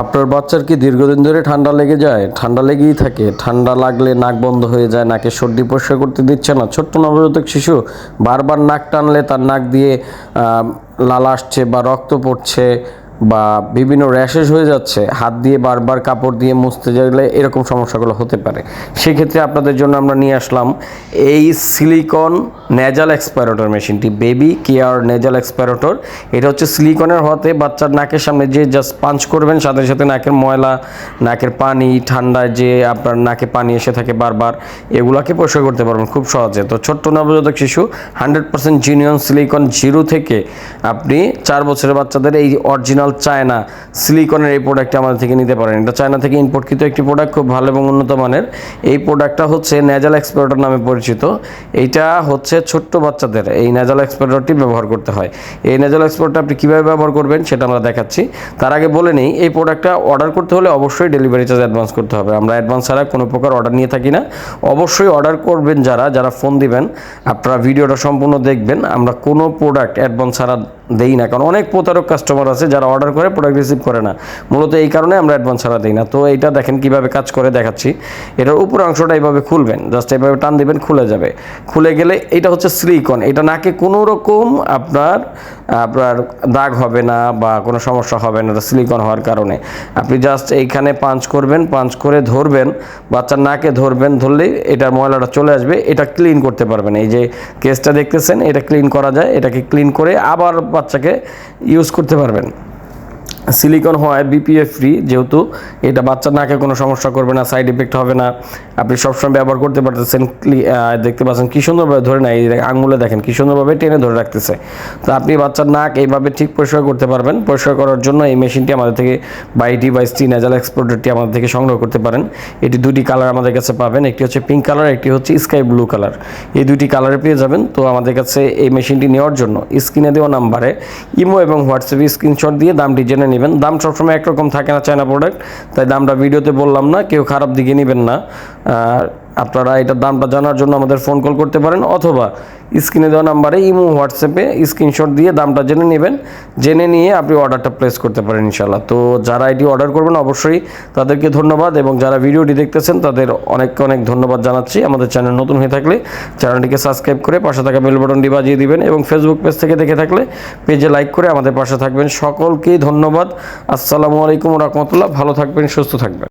আপনার বাচ্চার কি দীর্ঘদিন ধরে ঠান্ডা লেগে যায়? ঠান্ডা লেগেই থাকে। ঠান্ডা লাগলে নাক বন্ধ হয়ে যায়, নাকে সর্দি পরিষ্কার করতে দিচ্ছে না। ছোট্ট নবজাতক শিশু বারবার নাক টানলে তার নাক দিয়ে লাল আসছে বা রক্ত পড়ছে। বা বিভিন্ন র্যাশেস হয়ে যাচ্ছে, হাত দিয়ে বারবার কাপড় দিয়ে মুছতে গেলে এরকম সমস্যাগুলো হতে পারে। সেক্ষেত্রে আপনাদের জন্য আমরা নিয়ে আসলাম এই সিলিকন নেজাল এক্সপাইরেটর মেশিনটি, বেবি কেয়ার নেজাল এক্সপাইরেটর। এটা হচ্ছে সিলিকনের হতে বাচ্চার নাকের সামনে যে জাস্ট পাঞ্চ করবেন, সাথে সাথে নাকের ময়লা, নাকের পানি, ঠান্ডায় যে আপনার নাকে পানি এসে থাকে বারবার, এগুলাকে পরিষ্কার করতে পারবেন খুব সহজে। তো ছোট্ট নবজাতক শিশু, hundred percent genuine silicon zero থেকে আপনি চার বছরের বাচ্চাদের এই অরিজিনাল চায়না সিলিকনের এই প্রোডাক্টটা আমাদের থেকে নিতে পারেন। এটা চায়না থেকে ইম্পোর্টকৃত একটি প্রোডাক্ট খুব ভালো এবং উন্নত মানের। এই প্রোডাক্টটা হচ্ছে নেজাল এক্সপারেটর নামে পরিচিত। এইটা হচ্ছে ছোট্ট বাচ্চাদের। এই নেজাল এক্সপারেটরটি ব্যবহার করতে হয়। এই নেজাল এক্সপারেটর আপনি কীভাবে ব্যবহার করবেন সেটা আমরা দেখাচ্ছি। তার আগে বলে নেই, এই প্রোডাক্টটা অর্ডার করতে হলে অবশ্যই ডেলিভারি চার্জ অ্যাডভান্স করতে হবে। আমরা অ্যাডভান্স ছাড়া কোনো প্রকার অর্ডার নিয়ে থাকি না। অবশ্যই অর্ডার করবেন যারা যারা ফোন দিবেন, আপনারা ভিডিওটা সম্পূর্ণ দেখবেন। আমরা কোনো প্রোডাক্ট অ্যাডভান্স ছাড়া দেই না, কারণ অনেক প্রতারক কাস্টমার আছে যারা অর্ডার করে প্রোডাক্ট রিসিভ করে না। মূলত এই কারণে আমরা অ্যাডভান্স ছাড়া দিই না। তো এইটা দেখেন কীভাবে কাজ করে দেখাচ্ছি। এটার উপর অংশটা এইভাবে খুলবেন জাস্ট এইভাবে টান দিবেন, খুলে যাবে। খুলে গেলে এটা হচ্ছে সিলিকন এটা নাকে কোনো রকম আপনার আপনার দাগ হবে না বা কোনো সমস্যা হবে না, এটা সিলিকন হওয়ার কারণে। আপনি জাস্ট এইখানে পাঞ্চ করবেন পাঞ্চ করে ধরবেন, বাচ্চার নাকে ধরবেন ধরলেই এটার ময়লাটা চলে আসবে, এটা ক্লিন করতে পারবেন। এই যে কেসটা দেখতেছেন, এটা ক্লিন করা যায়, এটাকে ক্লিন করে আবার বাচ্চাকে ইউজ করতে পারবেন। সিলিকন হয় বিপিএফ ফ্রি যেহেতু এটা বাচ্চার নাকে কোনো সমস্যা করবে না সাইড এফেক্ট হবে না। আপনি সবসময় ব্যবহার করতে পারতেছেন দেখতে পাচ্ছেন কি সুন্দরভাবে ধরে নেয় আঙুলে দেখেন কি সুন্দরভাবে টেনে ধরে রাখতেছে। তো আপনি বাচ্চার নাক এইভাবে ঠিক পরিষ্কার করতে পারবেন, পরিষ্কার করার জন্য এই মেশিনটি আমাদের থেকে বাই ডিভাইস টি নেজাল এক্সপোর্টারটি আমাদের থেকে সংগ্রহ করতে পারেন। এটি দুটি কালার আমাদের কাছে পাবেন, একটি হচ্ছে পিঙ্ক কালার একটি হচ্ছে স্কাই ব্লু কালার এই দুটি কালারে পেয়ে যাবেন। তো আমাদের কাছে এই মেশিনটি নেওয়ার জন্য স্ক্রিনে দেওয়া নাম্বারে ইমো এবং হোয়াটসঅ্যাপে স্ক্রিনশট দিয়ে দামটি জেনে নেবেন। দাম সবসময় একরকম থাকে না চায়না প্রোডাক্ট তাই দামটা ভিডিওতে বললাম না, কেউ খারাপ দিকে নেবেন না। আপনারা এটার দামটা জানার জন্য আমাদের ফোন কল করতে পারেন, অথবা স্ক্রিনে দেওয়া নাম্বারে ইমো হোয়াটসঅ্যাপে স্ক্রিনশট দিয়ে দামটা জেনে নেবেন, জেনে নিয়ে আপনি অর্ডারটা প্লেস করতে পারেন ইনশাল্লাহ তো যারা এটি অর্ডার করবেন, অবশ্যই তাদেরকে ধন্যবাদ এবং যারা ভিডিওটি দেখতেছেন, তাদের অনেক অনেক ধন্যবাদ জানাচ্ছি। আমাদের চ্যানেল নতুন হয়ে থাকলে চ্যানেলটিকে সাবস্ক্রাইব করে পাশে থাকা বেল বাটনটি বাজিয়ে দিবেন এবং ফেসবুক পেজ থেকে দেখে থাকলে পেজে লাইক করে আমাদের পাশে থাকবেন। সকলকেই ধন্যবাদ। আসসালামু আলাইকুম রহমতুল্লাহ। ভালো থাকবেন, সুস্থ থাকবেন।